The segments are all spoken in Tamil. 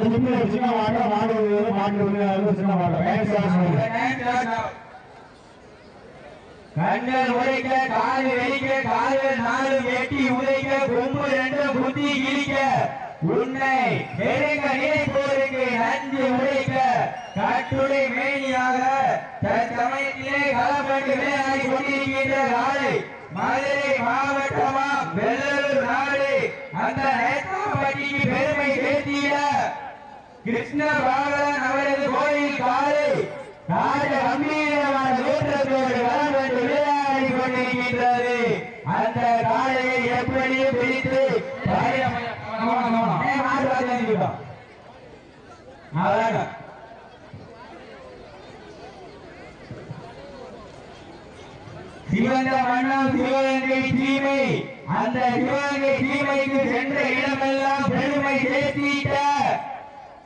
ஆனா அடுத்த சின்ன மாடு மாட்டு சின்ன மாட்டம் பயன் உடைக்க கால் கால்கள் நாலு உதைக்க கொம்பு கிழிக்க உன்னை நெருங்க நினைப்போருக்கு நஞ்சு உடைக்க கட்டுடை மேனியாக தற்சமயத்திலே களப்பட்டு விளையாடி கொண்டிருக்கின்ற மதுரை மாவட்டமா வெள்ளலூர் நாடு அந்த பெருமை சேர்த்திட கிருஷ்ண பாகவன் அவரது கோயில் காலை ராஜ கம்பீரமான தோற்றத்தோடு வலம் வந்து விளையாடி கொண்டிருக்கின்றது அந்த காலையை எப்படியும் பிடித்து அழகா சிவந்த மன்னம் சிவகங்கை தீமை அந்த சிவகங்கை தீமைக்கு சென்ற இடமெல்லாம் பெருமை சேர்த்திட்ட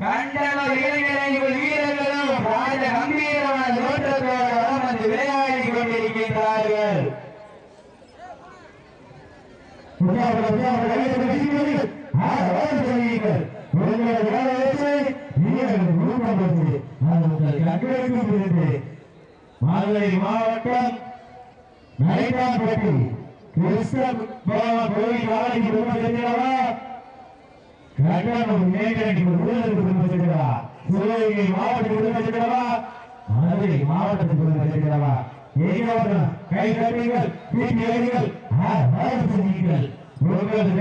கண்டன இளைஞர்கள் வீரர்களும் ராஜ கம்பீரமான தோற்றத்தோடு வந்து விளையாடி கொண்டிருக்கின்றார்கள். மதுரை மாவட்டம் நைட்டாம்பட்டி கிருஷ்ண கட்டணம் மேகரணிக்கு விருதுக்கு செஞ்சவா சிவகங்கை மாவட்டத்துக்கு செஞ்சவா மதுரை மாவட்டத்துக்கு குடும்பம் செஞ்சவா எங்கவர்கள் கை தட்டுங்கள் வீட்டு செய்யுங்கள் உங்களது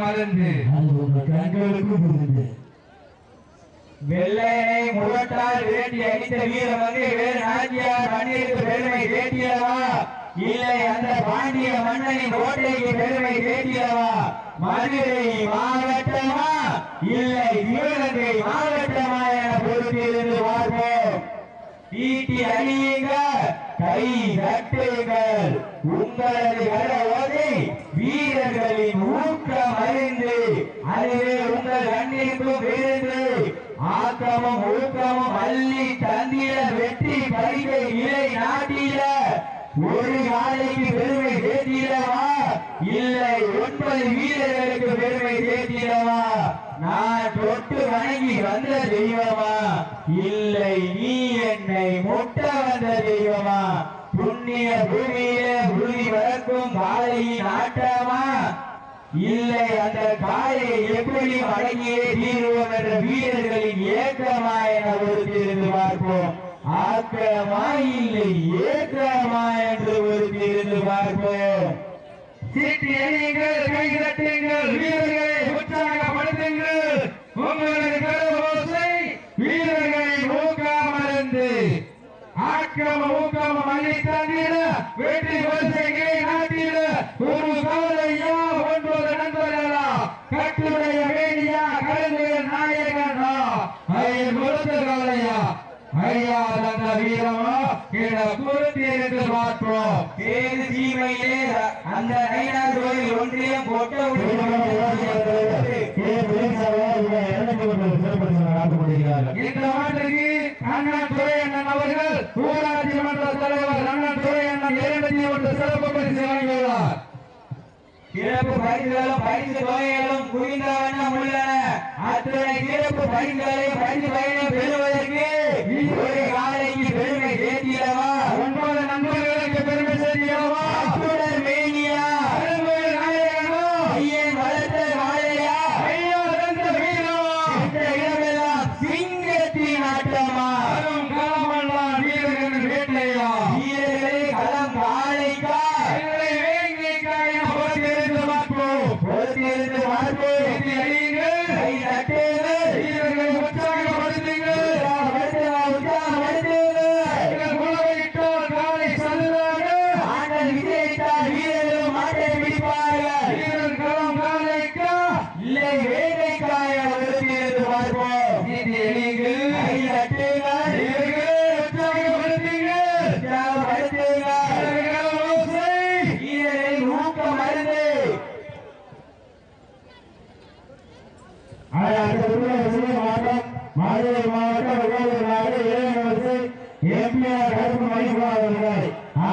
மறந்து அது உங்கள் கண்களுக்கு விருது வெள்ளையனை முகட்டால் வேண்டி அடித்த வீரம் வந்து வேறு நாட்டியார் மண்ணிற்கு பெருமை சேர்த்தியவா இல்லை அந்த பாண்டிய மன்னனின் கோட்டைக்கு பெருமை தேடியவா மதுரை மாவட்டமா? இல்லை சிவகங்கை மாவட்டமா என பொறுத்திருந்து பார்ப்போம். தீட்டி அணியுங்க கை தட்டுங்கள். உங்களது கடவுள் வீரர்களின் ஊக்கம் அறிந்து அதுவே உங்கள் கண்ணிற்கும் விருந்து ஆக்கமும் ஊக்கமும் அள்ளி தந்திட வெற்றி பரிகை நிலை நாட்டிட ஒரு காலைக்கு பெருமை சேர்த்திடவா இல்லை ஒன்பது வீரர்களுக்கு பெருமை சேர்த்திடவா நான் தொட்டு வணங்கி வந்த தெய்வமா இல்லை நீ என்னை முட்ட வந்த தெய்வமா புண்ணிய பூமியிலே உறுதி வளர்க்கும் காலையின் ஆட்டமா இல்லை அந்த காயை எப்படி அடங்கியே தீர்வோம் என்ற வீரர்களின் ஏக்கமா என ஒருத்திருந்து பார்ப்போம். ஆக்கிரமா இல்லை ஏக்கமா என்று ஒருத்திருந்து பார்ப்போம். சீட்டி அணியுங்கள் கை வீரர்களை உற்சாகப்படுத்துங்கள். உங்களது கருவோசை வீரர்களை ஊக்காமருந்து ஆக்கம் ஊக்கம் அளித்தந்திட வெற்றி கோசைகளை நாட்டிட. ஒரு கவலையா ஒன்பது நண்பர்களா கட்டுடைய வேணியா கருங்குகள் நாயகனா ஐயர் கொடுத்த கவலையா ஐயா தந்த வீரமா கீழ குறித்து இருந்து ஏது சீமையிலே அந்த நைனார் கோயில் ஒன்றியம் கொட்ட அவர்கள் ஊராட்சி மன்ற தலைவர் அண்ணன் துறை அண்ணன் ஒன்று சிறப்பு பரிசு வழங்கியுள்ளார் சிறப்பு பரிசுகளும் பரிசு தொகைகளும் உள்ளன. அத்துணை சிறப்பு பரிசு பயணம் பெறுவதற்கு சேர்த்திடவா ஒன்பது நண்பர்களுக்கு பெருமை அத்துடன் மேனியா. ஐயன் வளர்த்த காளையா ஐயா தந்த வீரமா இந்த இடமெல்லாம் சிங்கத்தின் ஆட்டமா? களமெல்லாம் வீரர்கள் வேட்டையா? வீரர்களே களம் காளைக்கா வேங்கைக்கா என பொறுத்திருந்து பார்ப்போம் பொறுத்திருந்து பார்ப்போம்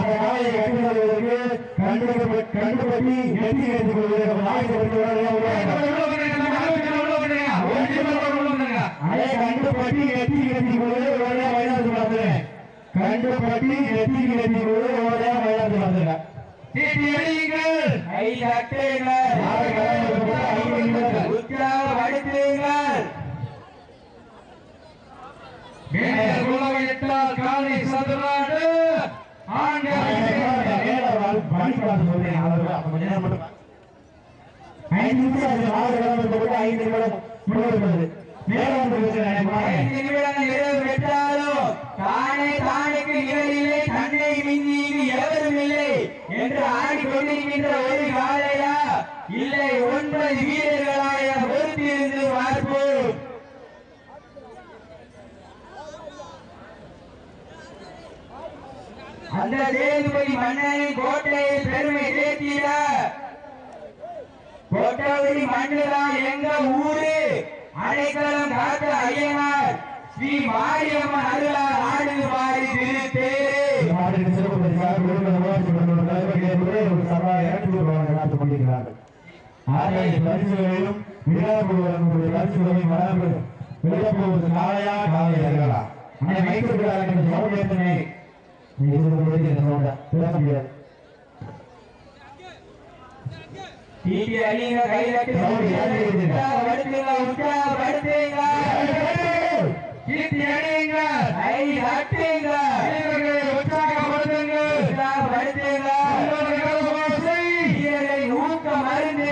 அந்த காலையை கட்டி வருவதற்கு கண்டு கண்டுபட்டி எட்டி எடுத்துக் கொள்வதற்கு ஆயுதப்பட்டு அதே கண்டுபட்டி எட்டி எடுத்துக் கொள்வது மைதானத்துக்கு வந்துடுறேன் கண்டுபட்டி எட்டி எடுத்துக் கொள்வது ஒரே மைதானத்துக்கு வந்துடுறேன் காலை சதுராடு ஆண்கள் ஐந்து நிமிஷம் அது ஐந்து நிமிடம் ஐந்து இரவு வெற்றாலோ தானே தானுக்கு நிகழில்லை தன்னை மிஞ்சி இங்கு எவரும் இல்லை என்று ஆடிக்கொண்டிருக்கின்ற ஒரு காலையா இல்லை ஒன்பது வீரர்கள் என பொறுத்திருந்து பார்ப்போம் அந்த தேதுபதி மன்னனின் கோட்டையை பெருமை சேர்த்திட. கோட்டாவதி மண்ணுதான் எங்க ஊரு? அடைக்கலம் காத்த ஐயனார் ஸ்ரீ மாரியம்மன் அருளால் ஆடுது மாறி திருத்தேரு நாட்டிற்கு சிறப்பு பரிசாக ஒரு சபா இரண்டு ரூபாய் நடத்திக் கொண்டிருக்கிறார்கள் பரிசுகளையும் விழாக்குழுவர்களுடைய பரிசுகளையும் விழப்போவது காலையா அந்த கீர்த்தி அணியுங்கள் கை தட்டுங்க வீரர்களை உற்சாகப்படுத்துங்கள் உற்சாகப்படுத்துங்க உங்களது கரகோசை வீரர்களை ஊக்க மருந்து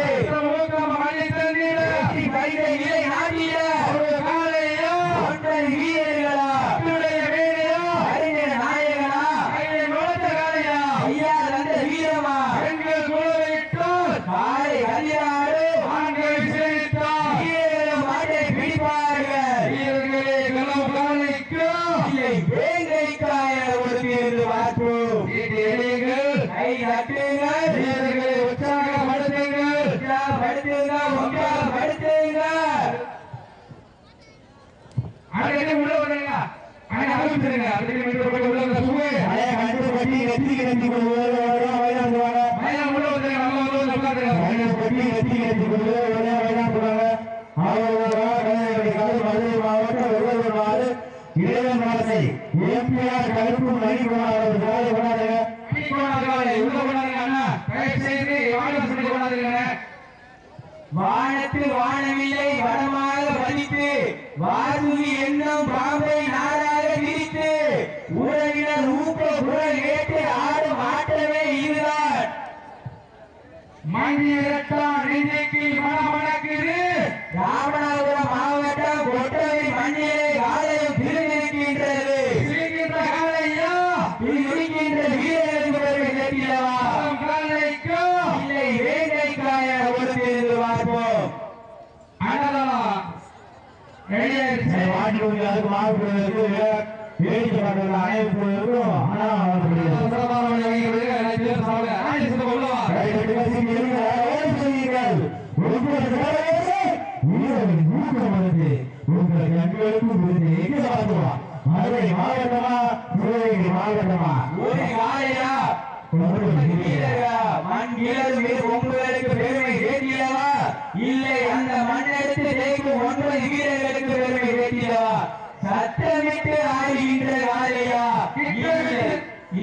ஊக்கம் அளித்தந்திட வெற்றி கைதை இலை நாட்டிட ஒரு காலையா ஒன்றரை வீரர்களா உன்னுடைய வேலையா அறிஞர் நாயகனா கையை நுழைத்த காலையா ஐயா தந்த வீரமா எங்கள் குழுவிட்டால் காலை கதிராடு ஆண்களை சிறையிட்டால் வீரர்களும் மாட்டை பிடிப்பார்கள் வீரர்களே களம் காலைக்கும் இல்லை வேங்கை காய ஒருத்திருந்து பார்ப்போம் கீர்த்தி அணியுங்கள் கை தட்டுங்கள் வீரர்களை உற்சாகப்படுத்துங்கள் உற்சாகப்படுத்துங்க உற்சாகப்படுத்துங்க அடிக்கடி உள்ள வந்துருங்க அடி ஆரம்பிச்சிருங்க அடிக்கடி மீட்டர் போட்டு உள்ள வந்து சுவே அதே கண்டுபட்டி நெத்தி கிடத்தி கொள்வது ஒரே மைதானத்துக்கு வாங்க மயிலம் உள்ள வந்துருங்க நம்ம உள்ள வந்து உட்காந்துருங்க கண்டுபட்டி நெத்தி கிடத்தி கொள்வது ஒரே மைதானத்துக்கு வாங்க மதுரை மாவட்டம் வெள்ளூர் மாறு இளையன் வாசை எம்பிஆர் கருப்பு மணிக்குமார் அவர் சாலை கொண்டாடுங்க அடி கொண்டாடுங்க உள்ள கொண்டாடுங்க தயவுசெய்து தயவு சொல்லிக் கொள்ளாதீர்கள். வானத்தில் வானவில்லை வடமாக பதித்து வாசுகி என்னும் பாம்பை நாடாக பிரித்து உறவினர் ஊக்க குரல் ஏற்று ஆடும் ஆட்டமே இதுதான் மணி இரட்டான் மனமணக்குது. ராமநாதபுரம் மாவட்டம் கொட்டவை மண்ணிலே காலையும் பிரிந்திருக்கின்றது சிரிக்கின்ற காலையா இருக்கின்ற வீரர்களுக்கு பெருமை சேர்த்திடவா களம் காலைக்கும் இல்லை வேங்கை காய ஒருத்திருந்து பார்ப்போம் அண்ணலாம் ரெடியாயிருச்சு வாட்டி கொடுங்க அதுக்கு மாவு வேடிக்கை பார்க்கறது ஆனால் அவர்களுடைய மாவட்டமா ஒரு காலையா வீரர்களா மண் வீரர் மீது உங்களுக்கு பெருமை சேர்த்திடவா இல்லை அந்த மண்ணெடுத்து ஜெயிக்கும் ஒன்பது வீரர்களுக்கு பெருமை சேர்த்திடவா சத்தமிட்டு ஆடுகின்ற காலையா இல்லை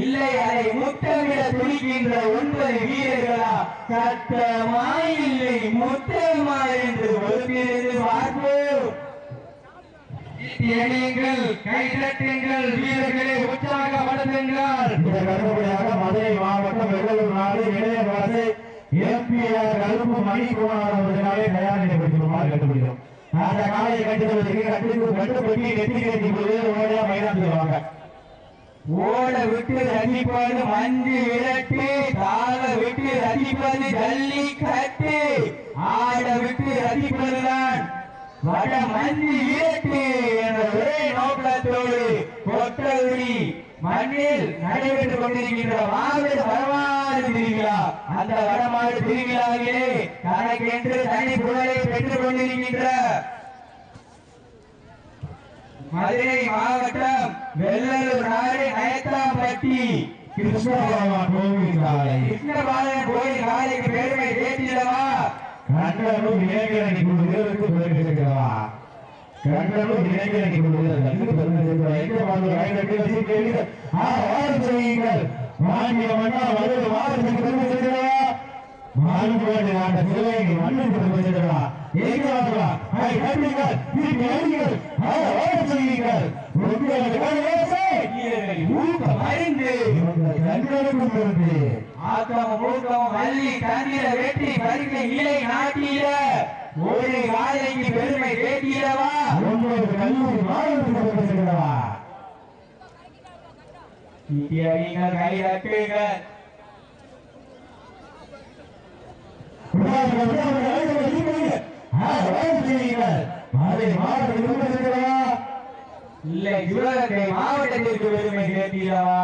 இல்லை அதை முத்தமிட துடிக்கின்ற ஒன்பது வீரர்களா சத்தமா இல்லை முத்தமா என்று ஒருங்கிருந்து பார்ப்போம் எணியுங்கள் கைதட்டுங்கள் வீரர்களை உற்சாகப்படுத்துங்கள். மதுரை மாவட்டம் வெள்ளலூர் நாடு இளையவாசை எம்பிஆர் கருப்பு மணிக்குமார் அவர்களாலே தயார் நிலைப்படுத்துமாறு கட்டுப்படுகிறோம் அந்த காலையை கட்டுவதற்கு கட்டுக்கு கட்டுப்பட்டி நெத்தி ஓடியா ஓட விட்டு ரசிப்பது மஞ்சு விரட்டு தாள விட்டு ரசிப்பது ஜல்லி கட்டு ஆட விட்டு ரசிப்பதுதான் வட மஞ்சு விரட்டு என்ற ஒரே நோக்கத்தோடு கொற்றகுடி மண்ணில் நடைபெற்றுக் கொண்டிருக்கின்ற மாபெரும் வரலாறு திருவிழா. அந்த வடமாடு திருவிழாவிலே தனக்கென்று தனி புகழை பெற்றுக் கொண்டிருக்கின்ற மதுரை மாவட்டம் வெள்ளலூர் நாடு நயத்தாம்பட்டி கிருஷ்ணபாலன் கோவில் காலை. கிருஷ்ணபாளையம் கோயில் காலைக்கு பெருமை சேர்த்திடவா? கண்டனும் இளைஞரணி குழு வீரருக்கு பெருமை சேர்க்கிறவா கண்டனும் இளைஞரணி குழு வீரர்களுக்கு பெருமை எங்க பாடு கைதட்டி வச்சு கேளுங்க செய்யுங்கள். மாநில மன்னா வருது மாவட்டத்துக்கு பெருமை மாறுபாடு நாட்ட சிவகங்கை மண்ணுக்கு பெருமை சேர்க்கிறவா எங்க வாசலா ஐ கட்டுங்கள் திருப்பி அடிங்கள் ஆ வாரம் செய்யுங்கள் உங்களுக்கு வேசை பெருமை இலை நாட்டிட ஒரு பெருமை ஒன்பது கல்லூரி சேர்க்கிறவா இந்தியவீங்கள் கை தட்டுங்கள் இல்லை சிவகங்கை மாவட்டத்திற்கு பெருமை சேர்த்திடவா?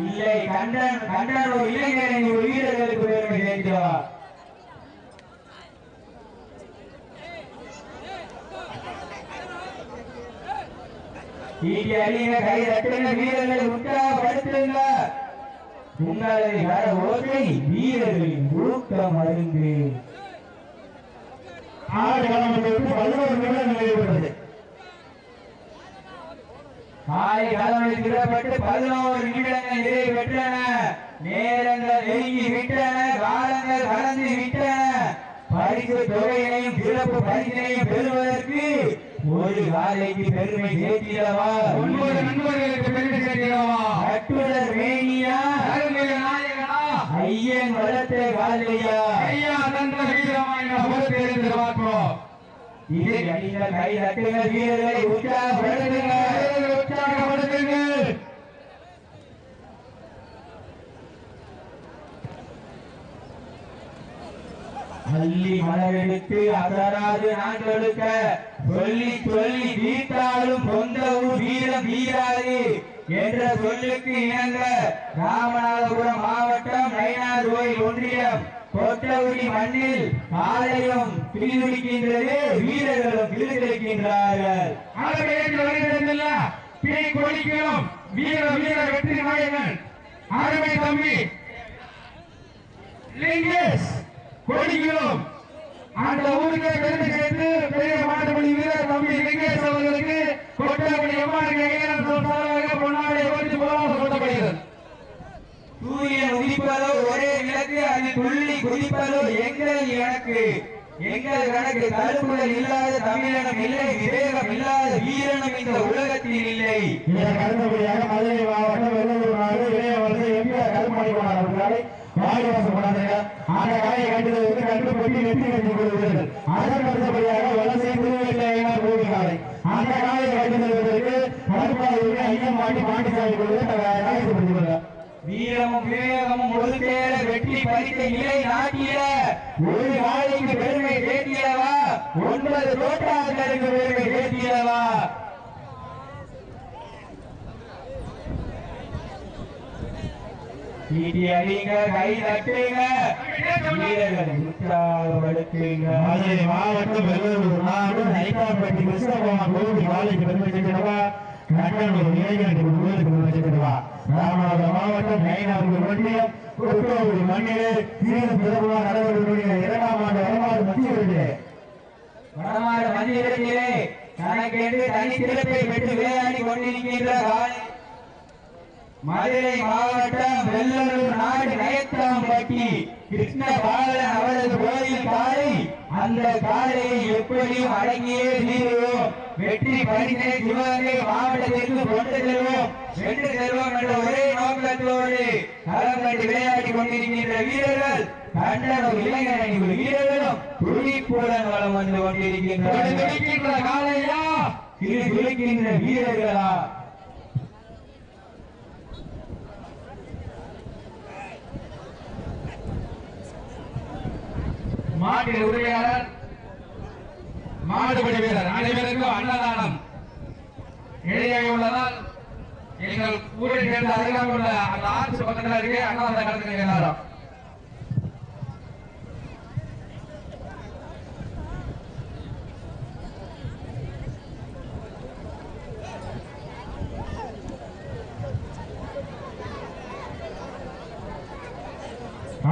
இல்லை கண்டன் கண்டனூர் இளைஞரணி வீரர்களுக்கு பெருமை சேர்த்திடவா? ஈட்டி கை வீரர்களை உற்சாகப்படுத்துங்க உங்களது வர ஓசை வீரர்களின் ஊக்கம் அருந்து காலை கடமை திடப்பட்டு பதினோரு நிமிடங்கள் நிறைவு பெற்றன. நேரங்கள் நெருங்கி விட்டன. காலங்கள் கடந்து விட்டன. பரிசு தொகையினையும் சிறப்பு பரிசினையும் பெறுவதற்கு ஒரு காலைக்கு பெருமை சேர்த்திடவா? ஒன்பது நண்பர்களுக்கு பெருமை சேர்க்கிறவா கட்டுடர் மேனியா? ஐயன் வளர்த்த காலையா ஐயா தந்த வீரமாய் பொறுத்து இருந்து பார்ப்போம் இது கணித கை வீரர்களை உற்சாகப்படுத்துங்கள். அள்ளி மலரெடுத்து அசராது நாட்களுக்க சொல்லி சொல்லி தீர்த்தாலும் சொந்த ஊர் வீரம் வீராது. என்ற சொல்லுக்கு இணங்க ராமநாதபுரம் மாவட்டம் நயினார் கோயில் ஒன்றியம் கொட்டகுடி மண்ணில் காலையும் பிரிதுடிக்கின்றது வீரர்களும் கிளிதிருக்கின்றார்கள் அளவையேற்று கொடிக்கிறோம் வீர வீர வெற்றி நாயகன் அருமை தம்பி லிங்கேஷ் கொடிக்கிறோம் அந்த ஊருக்கு பெருமை சேர்த்து பெரிய மாட்டுப்படி வீரர் தம்பி லிங்கேஷ் அவர்களுக்கு கொட்டப்படி எவ்வாறு பொன்னாடை சொல்லப்படுகிறது உதிப்பதோ ஒரே விளக்கு அது துள்ளி குதிப்பதோ எங்கள் எனக்கு எங்கள் கணக்கு தடுப்புகள் இல்லாத தமிழனம் இல்லை விவேகம் இல்லாத வீரனம் இந்த உலகத்தில் இல்லை. இதற்கு அடுத்தபடியாக மதுரை மாவட்டம் வெள்ளலூர் நாடு இளைய எம்ஜிஆர் கருமாடி போனார் அவர்களை வாடிவாசம் போனார்கள் அந்த கலையை கண்டுவதற்கு கண்டு பெட்டி வெற்றி கட்டி கொள்வீர்கள் அதற்கு அடுத்தபடியாக வலசை அந்த காலையை கண்டு செல்வதற்கு கருப்பாளூரில் ஐயம் மாட்டி பாண்டிசாமி கொள்வது ஆயுதப்படுத்திக் வீரமும் விவேகமும் ஒழுங்கேற வெற்றி பறித்த நிலை நாட்டிட ஒரு நாளைக்கு பெருமை சேர்த்திடவா ஒன்பது தோட்டாளர்களுக்கு பெருமை சேர்த்திடவா சீட்டி அடிங்க கை தட்டுங்க. வீரர்களை உற்சாகப்படுத்துங்க மதுரை மாவட்டம் வெள்ளலூர் நாடு நைக்காப்பட்டி கிருஷ்ணபகவான் கோவில் காலைக்கு பெருமை சேர்க்கிறவா கண்ணனூர் இளைஞர் கோவிலுக்கு பெருமை சேர்க்கிறவா ராமநாதபுரம் மாவட்டம் நயினாபுரம் ஒன்றியம் கொட்டோகுடி மண்ணிலே நடைபெறக்கூடிய இரண்டாம் ஆண்டு வரலாறு மத்திய விருது வடமாடு தனக்கென்று தனி சிறப்பை பெற்று விளையாடி கொண்டிருக்கின்ற காலை மதுரை மாவட்டம் வெள்ளலூர் நாடு நயத்தாம்பட்டி கிருஷ்ண பாலன் அவரது கோயில் காலை அந்த காலையை எப்படியும் அடங்கியே தீருவோம். வெற்றி பரிசை சிவகங்கை மாவட்டத்திற்கு கொண்டு செல்வோம். வென்று செல்வோம் என்ற ஒரே நோக்கத்தோடு களம் கண்டு விளையாடி கொண்டிருக்கின்ற வீரர்கள் கண்டனம் இளைஞரணி வீரர்களும் துடிப்புடன் வளம் வந்து கொண்டிருக்கின்றனர். துடிக்கின்ற காலையா சிறு துடிக்கின்ற வீரர்களா? மாட்டின் உரிமையாளர் மாடுபடி வீரர் அனைவருக்கும் அன்னதானம். இடையாக உள்ளதால் எங்கள் ஊரை சேர்ந்த அருகாமல் உள்ள அந்த ஆட்சி பக்கத்தில் அருகே அன்னதான கடந்து எல்லாரும்.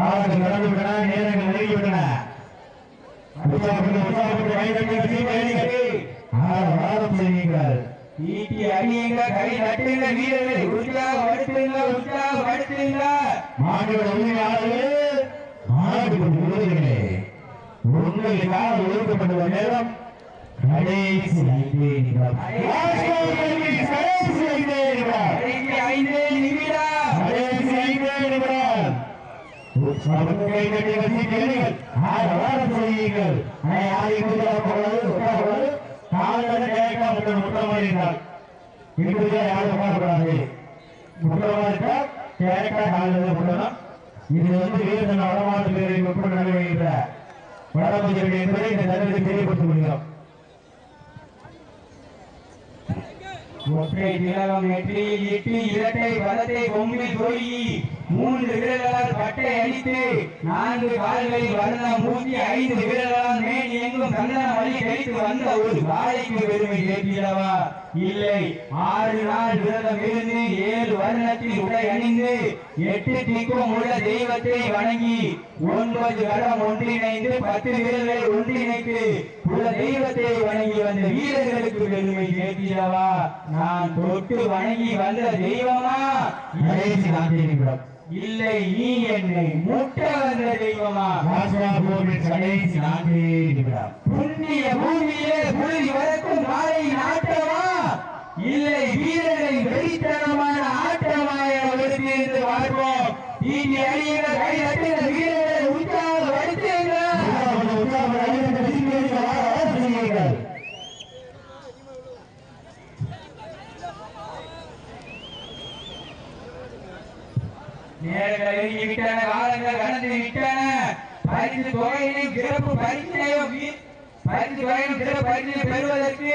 ஆறு நடந்துவிட்டன நேரங்கள் நெருங்கிவிட்டன. ஈட்டி அடியுங்க கை நட்டுங்க வீரர்கள் விருதுகளே உங்களுக்காக ஒதுக்கப்பட்டுள்ள நேரம் கடைசி ஐந்தே நிமிடம் கடைசி ஐந்தே நிமிடம் கடைசி ஐந்து நிமிடம் கடைசி ஐந்தே நிமிடம் உற்சாகத்தை கட்டி வசிக்கிறீர்கள் ஆரவாரம் செய்யுங்கள் அதை யாரையும் உற்சாகப்படாது உற்சாகப்படாது கால்களை கேட்காம முட்டமாறினார் இன்று யாரும் கேட்க இது வந்து வீரர்கள் வடமாட்டு உட்பட நடைபெறுகின்ற வடமஞ்சள் என்பதை இந்த தருணத்தில் தெரியப்படுத்த முடியும் ஒற்றை திலகம் நெற்றியில் இட்டு இரட்டை பதத்தை கொம்பில் சொருகி மூன்று விரல்களால் பட்டை அடித்து நான்கு கால்களில் வர்ணம் மூட்டி ஐந்து விரல்களால் மேல் எங்கும் சந்தன வழி தெளித்து வந்த ஒரு காலைக்கு பெருமை சேர்க்கிறவா இல்லை. ஆறு நாள் விரதம் இருந்து ஏழு வருணத்தில் உடை அணிந்து எட்டு திக்கும் உள்ள தெய்வத்தை வணங்கி ஒன்பது கடம் ஒன்றிணைந்து பத்து வீரர்களை ஒன்றிணைத்து உள்ள தெய்வத்தை வணங்கி வந்த வீரர்களுக்கு பெருமை சேர்க்கிறவா நான் தொட்டு வணங்கி வந்த தெய்வமா? கடைசி நிமிடம் இல்லை நீ என்னை முட்ட வந்த தெய்வமா? கடைசி நிமிடம் புண்ணிய பூமியிலே புழுதி வளர்க்கும் மாலை நாட்டமா இல்லை வீரர்களின் வெறித்தனமான ஆட்டமாக என வாழ்வோம் பார்ப்போம் நீங்க அடியுங்க கை தட்டுங்க வீரர்களை உற்சாக உற்சாகப்பட்டு நேரங்கள் விட்டன காலங்கள் கடந்து விட்டன பரிசு தொகையினையும் சிறப்பு பரிசு சிறப்பு பரிசினை பெறுவதற்கு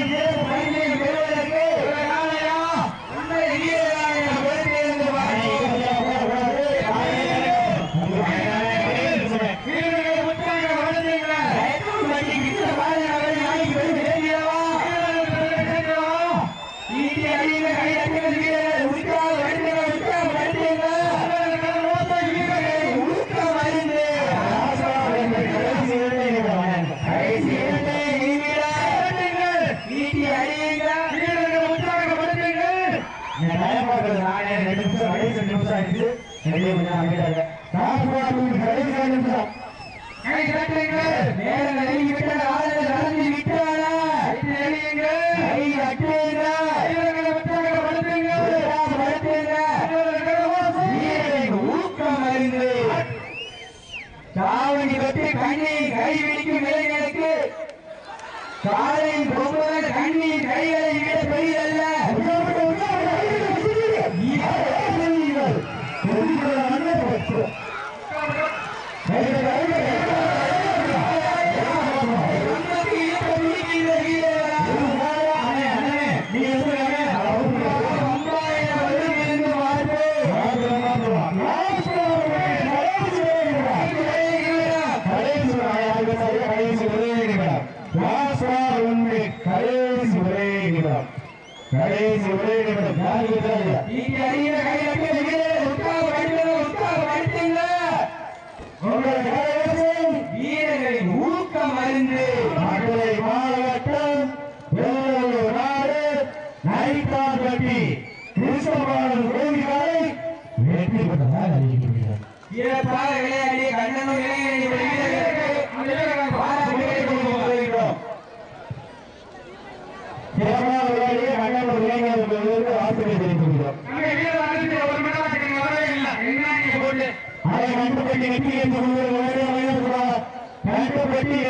பரிசு தட்டுங்கள். நேரம் நெருங்கி விட்டன, ஆளுநர் நடந்து விட்டன. ஈட்டி அடியுங்க, கை தட்டுங்க. வீரர்களை உற்சாகப்படுத்துங்க. உற்சாகப்படுத்துங்க. வீரர்கள் ஊக்கம் அறிந்து காவடி கட்டி கண்ணீர் கை பிடிக்கும் இளைஞனுக்கு காலையின் பொங்கல் கண்ணீர் கைகளை விட பெரியதல்ல உனக்கு இருக்க பிடிக்கிற வீரர்களா? அம்பாயிரம் வருகிறது பார்ப்போம். கடைசி ஒரே நிமிடம். யாருக்கு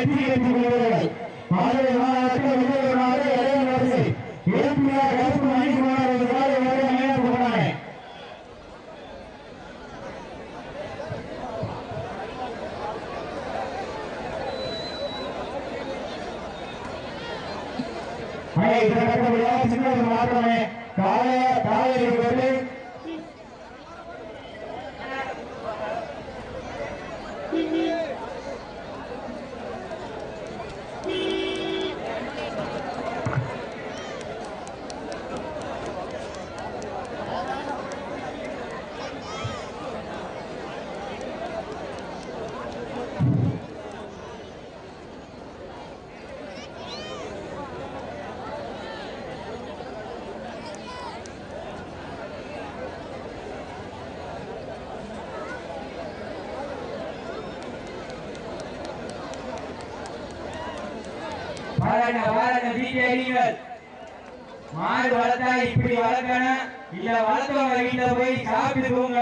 எட்டி எட்டு கொள்வதற்கு வாழன வாழன வீட்டடிகள் மாடு வளர்த்தா இப்படி வளர்க்கணும்? இல்ல வளர்த்தவங்க வீட்டுல போய் சாப்பிட்டு போங்க